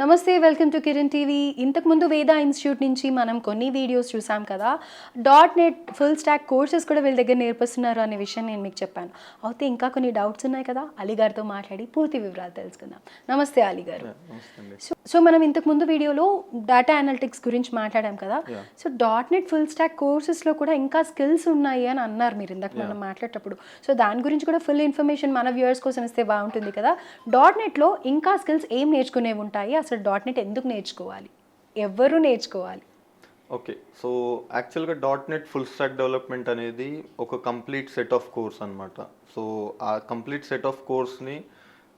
నమస్తే welcome to Kiran TV. ఇంతకుముందు వేద ఇన్స్టిట్యూట్ నుంచి మనం కొన్ని వీడియోస్ చూసాం కదా. Dot net full stack courses కూడా వీళ్ళ దగ్గర నేర్పిస్తున్నారు అనే విషయం నేను మీకు చెప్పాను. అయితే ఇంకా కొన్ని డౌట్స్ ఉన్నాయి కదా అలీగారితో మాట్లాడి పూర్తి వివరాలు తెలుసుకుందాం. నమస్తే అలీగారు. సో సో మనం ఇంతకుముందు వీడియోలో డేటా అనలిటిక్స్ గురించి మాట్లాడాం కదా. So. Dot net full stack కోర్సెస్లో కూడా ఇంకా స్కిల్స్ ఉన్నాయి అని అన్నారు మీరు ఇందాక మనం మాట్లాడేటప్పుడు. సో దాని గురించి కూడా ఫుల్ ఇన్ఫర్మేషన్ మన వ్యూయర్స్ కోసం ఇస్తే బాగుంటుంది కదా. డాట్ నెట్లో ఇంకా స్కిల్స్ ఏం నేర్చుకునేవి ఉంటాయి? అసలు. డాట్ నెట్ ఎందుకు నేర్చుకోవాలి? ఎవరు నేర్చుకోవాలి? ఓకే సో యాక్చువల్గా dot net full stack development అనేది ఒక కంప్లీట్ సెట్ ఆఫ్ కోర్స్ అన్నమాట. సో ఆ కంప్లీట్ సెట్ ఆఫ్ కోర్స్ని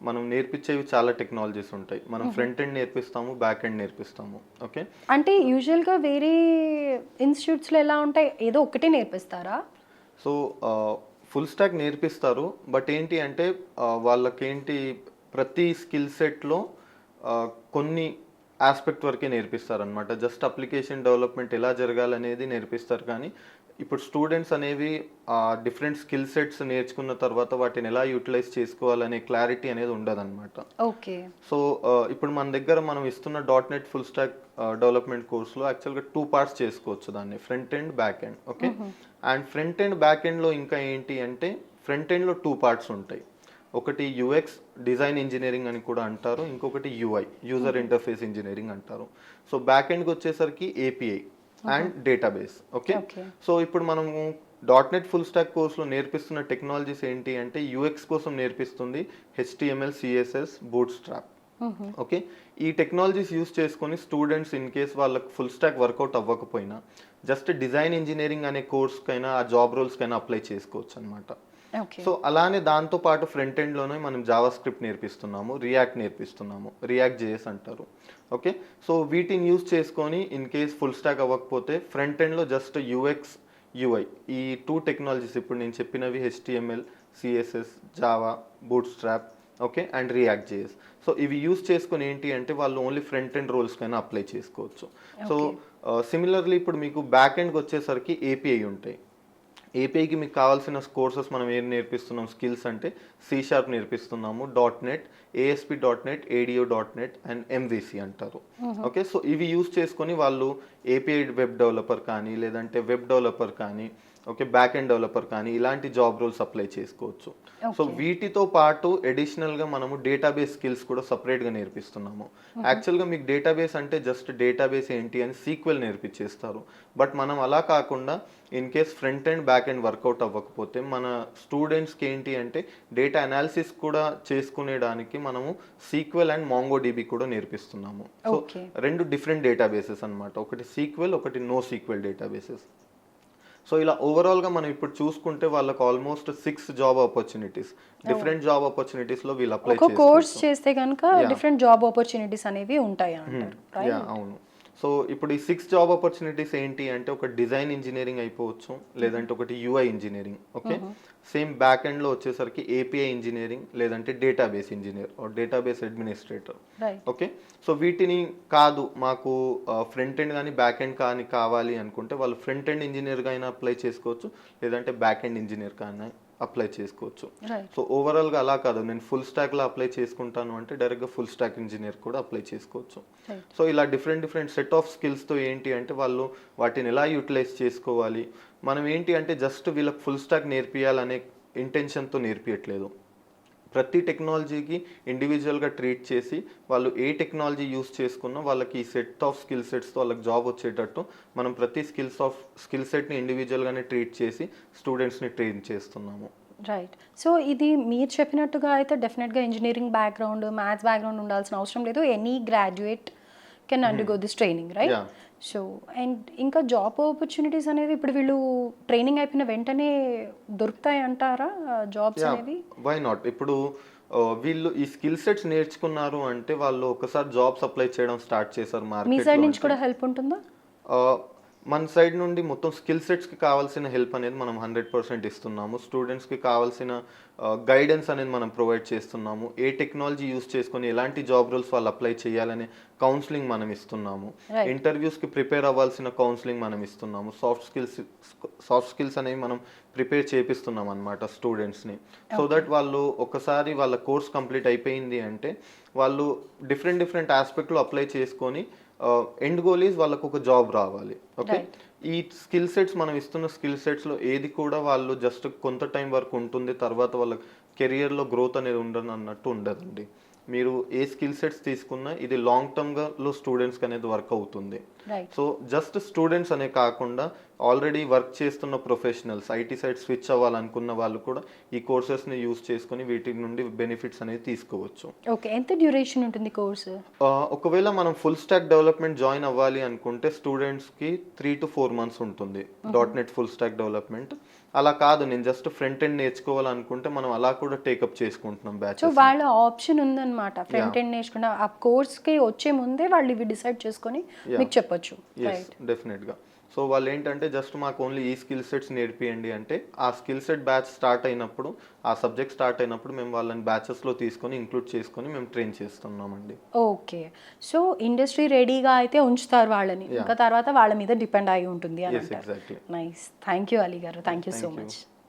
మనం నేర్పించేవి చాలా టెక్నాలజీస్ ఉంటాయి. మనం ఫ్రంట్ ఎండ్ నేర్పిస్తాము బ్యాక్ ఎండ్ నేర్పిస్తాము. ఓకే అంటే యూజువల్గా వేరే ఇన్స్టిట్యూట్స్లో ఎలా ఉంటాయి? ఏదో ఒకటే నేర్పిస్తారా? సో ఫుల్ స్టాక్ నేర్పిస్తారు. బట్ ఏంటి అంటే వాళ్ళకేంటి ప్రతి స్కిల్ సెట్లో కొన్ని ఆస్పెక్ట్ వరకే నేర్పిస్తారు అనమాట జస్ట్ అప్లికేషన్ డెవలప్మెంట్ ఎలా జరగాలనేది నేర్పిస్తారు. కానీ ఇప్పుడు స్టూడెంట్స్ అనేవి డిఫరెంట్ స్కిల్ సెట్స్ నేర్చుకున్న తర్వాత వాటిని ఎలా యూటిలైజ్ చేసుకోవాలనే క్లారిటీ అనేది ఉండదన్నమాట. ఓకే. సో ఇప్పుడు మన దగ్గర మనం ఇస్తున్న dot net full stack development కోర్స్లో యాక్చువల్గా టూ పార్ట్స్ చేసుకోవచ్చు దాన్ని. Front end back end okay? And front end back ఎండ్లో ఇంకా ఏంటి అంటే ఫ్రంట్ ఎండ్లో టూ పార్ట్స్ ఉంటాయి. ఒకటి యుఎక్స్ డిజైన్ ఇంజనీరింగ్ అని కూడా అంటారు. ఇంకొకటి యూఐ యూజర్ ఇంటర్ఫేస్ ఇంజనీరింగ్ అంటారు. సో బ్యాక్ ఎండ్కి వచ్చేసరికి API. And database okay. So ఇప్పుడు మనము డాట్ నెట్ ఫుల్ స్టాక్ కోర్స్లో నేర్పిస్తున్న టెక్నాలజీస్ ఏంటి అంటే యూఎక్స్ కోసం నేర్పిస్తుంది HTML CSS boot strap okay ఈ టెక్నాలజీస్ యూస్ చేసుకొని స్టూడెంట్స్ ఇన్ కేస్ వాళ్ళకి ఫుల్ స్టాక్ వర్కౌట్ అవ్వకపోయినా జస్ట్ డిజైన్ ఇంజనీరింగ్ అనే కోర్స్కైనా ఆ జాబ్ రోల్స్కైనా అప్లై చేసుకోవచ్చు అనమాట సో అలానే దాంతో పాటు ఫ్రంట్ ఎండ్లోనే మనం జావా స్క్రిప్ట్ నేర్పిస్తున్నాము రియాక్ట్ నేర్పిస్తున్నాము రియాక్ట్ జేఎస్ అంటారు. ఓకే సో వీటిని యూజ్ చేసుకొని ఇన్ కేస్ ఫుల్ స్టాక్ అవ్వకపోతే ఫ్రంట్ ఎండ్లో జస్ట్ యూఎక్స్ యూఐ ఈ టూ టెక్నాలజీస్ ఇప్పుడు నేను చెప్పినవి HTML CSS Java bootstrap okay and React JS so ఇవి యూజ్ చేసుకొని ఏంటి అంటే వాళ్ళు ఓన్లీ ఫ్రంట్ ఎండ్ రోల్స్కైనా అప్లై చేసుకోవచ్చు. సో సిమిలర్లీ ఇప్పుడు మీకు బ్యాక్ ఎండ్కి వచ్చేసరికి ఏపీఐ ఉంటాయి. ఏపీఐకి మీకు కావాల్సిన కోర్సెస్ మనం ఏం నేర్పిస్తున్నాం? స్కిల్స్ అంటే C sharp నేర్పిస్తున్నాము dot net ASP dot net ADO dot net and MVC అంటారు. ఓకే సో ఇవి యూస్ చేసుకొని వాళ్ళు ఏపీఐ వెబ్ డెవలపర్ కానీ లేదంటే వెబ్ డెవలపర్ కానీ ఓకే బ్యాక్ ఎండ్ డెవలపర్ కానీ ఇలాంటి జాబ్ రోల్స్ అప్లై చేసుకోవచ్చు. సో వీటితో పాటు అడిషనల్గా మనము డేటాబేస్ స్కిల్స్ కూడా సపరేట్గా నేర్పిస్తున్నాము. యాక్చువల్గా మీకు డేటాబేస్ అంటే జస్ట్ డేటాబేస్ ఏంటి అని సీక్వెల్ నేర్పించేస్తారు బట్ మనం అలా కాకుండా in case front and back end work out అవ్వకపోతే మన స్టూడెంట్స్కి ఏంటి అంటే డేటా అనాలిసిస్ కూడా చేసుకునేడానికి మనము సీక్వెల్ అండ్ మాంగో డీబీ కూడా నేర్పిస్తున్నాము. సో. రెండు డిఫరెంట్ డేటాబేసెస్ అన్నమాట. ఒకటి సీక్వెల్ ఒకటి నో సీక్వెల్ డేటాబేసెస్ సో ఇలా ఓవరాల్గా మనం ఇప్పుడు చూసుకుంటే వాళ్ళకి almost six job opportunities different job ఆపర్చునిటీస్లో వీళ్ళు అప్లై ఒక కోర్స్ చేస్తే కనుక డిఫరెంట్ జాబ్ ఆపర్చునిటీస్ అనేవి ఉంటాయి యా అవును. సో ఇప్పుడు ఈ సిక్స్ జాబ్ ఆపర్చునిటీస్ ఏంటి అంటే ఒక డిజైన్ ఇంజనీరింగ్ అయిపోవచ్చు లేదంటే ఒకటి UI engineering okay same back ఎండ్లో వచ్చేసరికి ఏపీఐ ఇంజనీరింగ్ లేదంటే database engineer database administrator right okay so వీటిని కాదు మాకు ఫ్రంట్ ఎండ్ కానీ బ్యాక్ ఎండ్ కానీ కావాలి అనుకుంటే వాళ్ళు ఫ్రంట్ ఎండ్ ఇంజనీర్గా అయినా అప్లై చేసుకోవచ్చు లేదంటే బ్యాక్ ఎండ్ ఇంజనీర్ కానీ అప్లై చేసుకోవచ్చు. సో ఓవరాల్గా అలా కాదు. నేను ఫుల్ స్టాక్లో అప్లై చేసుకుంటాను అంటే డైరెక్ట్గా ఫుల్ స్టాక్ ఇంజనీర్ కూడా అప్లై చేసుకోవచ్చు. సో ఇలా డిఫరెంట్ డిఫరెంట్ సెట్ ఆఫ్ స్కిల్స్తో ఏంటి అంటే వాళ్ళు వాటిని ఎలా యూటిలైజ్ చేసుకోవాలి? మనం ఏంటి అంటే జస్ట్ వీళ్ళకి ఫుల్ స్టాక్ నేర్పియాలనే ఇంటెన్షన్తో నేర్పియట్లేదు. ప్రతి టెక్నాలజీకి ఇండివిజువల్గా ట్రీట్ చేసి వాళ్ళు ఏ టెక్నాలజీ యూస్ చేసుకున్నా వాళ్ళకి ఈ సెట్ ఆఫ్ స్కిల్ సెట్స్తో వాళ్ళకి జాబ్ వచ్చేటట్టు మనం ప్రతి స్కిల్స్ ఆఫ్ స్కిల్ సెట్ని ఇండివిజువల్గానే ట్రీట్ చేసి స్టూడెంట్స్ని ట్రైన్ చేస్తున్నాము. రైట్ సో ఇది మీరు చెప్పినట్టుగా అయితే డెఫినెట్గా ఇంజనీరింగ్ బ్యాక్గ్రౌండ్ మ్యాథ్స్ బ్యాక్గ్రౌండ్ ఉండాల్సిన అవసరం లేదు. Any graduate can undergo this training right. So and ఇంకా జాబ్ ఆపర్చునిటీస్ అనేది ఇప్పుడు వీళ్ళు ట్రైనింగ్ అయిపోయిన వెంటనే దొరుకుతాయి అంటారా జాబ్స్ అనేవి? వై నాట్ ఇప్పుడు వీళ్ళు ఈ స్కిల్ సెట్స్ నేర్చుకున్నారు అంటే వాళ్ళు ఒకసారి జాబ్స్ అప్లై చేయడం స్టార్ట్ చేశారు మీ సైడ్ నుంచి కూడా హెల్ప్ ఉంటుందా? మన సైడ్ నుండి మొత్తం స్కిల్ సెట్స్కి కావాల్సిన హెల్ప్ అనేది మనం హండ్రెడ్ పర్సెంట్ ఇస్తున్నాము. స్టూడెంట్స్కి కావాల్సిన గైడెన్స్ అనేది మనం ప్రొవైడ్ చేస్తున్నాము. ఏ టెక్నాలజీ యూస్ చేసుకొని ఎలాంటి జాబ్ రోల్స్ వాళ్ళు అప్లై చేయాలనే కౌన్సిలింగ్ మనం ఇస్తున్నాము. ఇంటర్వ్యూస్కి ప్రిపేర్ అవ్వాల్సిన కౌన్సిలింగ్ మనం ఇస్తున్నాము. సాఫ్ట్ స్కిల్స్ సాఫ్ట్ స్కిల్స్ అనేవి మనం ప్రిపేర్ చేపిస్తున్నాం అనమాట స్టూడెంట్స్ని. సో దట్ వాళ్ళు ఒకసారి వాళ్ళ కోర్స్ కంప్లీట్ అయిపోయింది అంటే వాళ్ళు డిఫరెంట్ డిఫరెంట్ ఆస్పెక్ట్లో అప్లై చేసుకొని ఎండ్ గోల్ ఈజ్ వాళ్ళకు ఒక జాబ్ రావాలి ఓకే. ఈ స్కిల్ సెట్స్ మనం ఇస్తున్న స్కిల్ సెట్స్లో ఏది కూడా వాళ్ళు జస్ట్ కొంత టైం వరకు ఉంటుంది తర్వాత వాళ్ళ కెరియర్లో గ్రోత్ అనేది ఉండదు అన్నట్టు ఉండదండి. మీరు ఏ స్కిల్ సెట్స్ తీసుకున్నా ఇది లాంగ్ టర్మ్గా లో స్టూడెంట్స్కి అనేది వర్క్ అవుతుంది. సో జస్ట్ స్టూడెంట్స్ అనే కాకుండా ఆల్రెడీ వర్క్ చేస్తున్న ప్రొఫెషనల్స్ ఐటీ సైడ్ స్విచ్ అవ్వాలనుకున్న వాళ్ళు కూడా ఈ కోర్సెస్ని యూస్ చేసుకొని వీటి నుండి బెనిఫిట్స్ అనేది తీసుకోవచ్చు. ఓకే ఎంత డ్యూరేషన్ ఉంటుంది కోర్సు ఒకవేళ మనం ఫుల్ స్టాక్ డెవలప్మెంట్ జాయిన్ అవ్వాలి అనుకుంటే స్టూడెంట్స్కి త్రీ టు ఫోర్ మంత్స్ ఉంటుంది. Dot net full stack development అలా కాదు నేను జస్ట్ ఫ్రంట్ ఎండ్ నేర్చుకోవాలనుకుంటే మనం అలా కూడా టేకప్ చేసుకుంటున్నాం సో బ్యాచెస్ వాళ్ళ ఆప్షన్ ఉందన్నమాట. ఫ్రంట్ ఎండ్ నేర్చుకున్న ఆ కోర్స్కి వచ్చే ముందే వాళ్ళు ఇవి డిసైడ్ చేసుకొని మీకు చెప్పొచ్చు. ఎస్ రైట్ డెఫినెట్గా సో వాళ్ళు ఏంటంటే జస్ట్ మాకు ఓన్లీ ఈ స్కిల్ సెట్స్ నేర్పియండి అంటే ఆ స్కిల్ సెట్ బ్యాచ్ స్టార్ట్ అయినప్పుడు ఆ సబ్జెక్ట్ స్టార్ట్ అయినప్పుడు మేము వాళ్ళని బ్యాచెస్లో తీసుకొని ఇంక్లూడ్ చేసుకొని మేము ట్రైన్ చేస్తున్నామండి. ఓకే సో ఇండస్ట్రీ రెడీగా అయితే ఉంచుతారు వాళ్ళని. ఇంకా తర్వాత వాళ్ళ మీద డిపెండ్ అయి ఉంటుంది నైస్ థ్యాంక్ యూ అలీ గారు. Thank you so. మచ్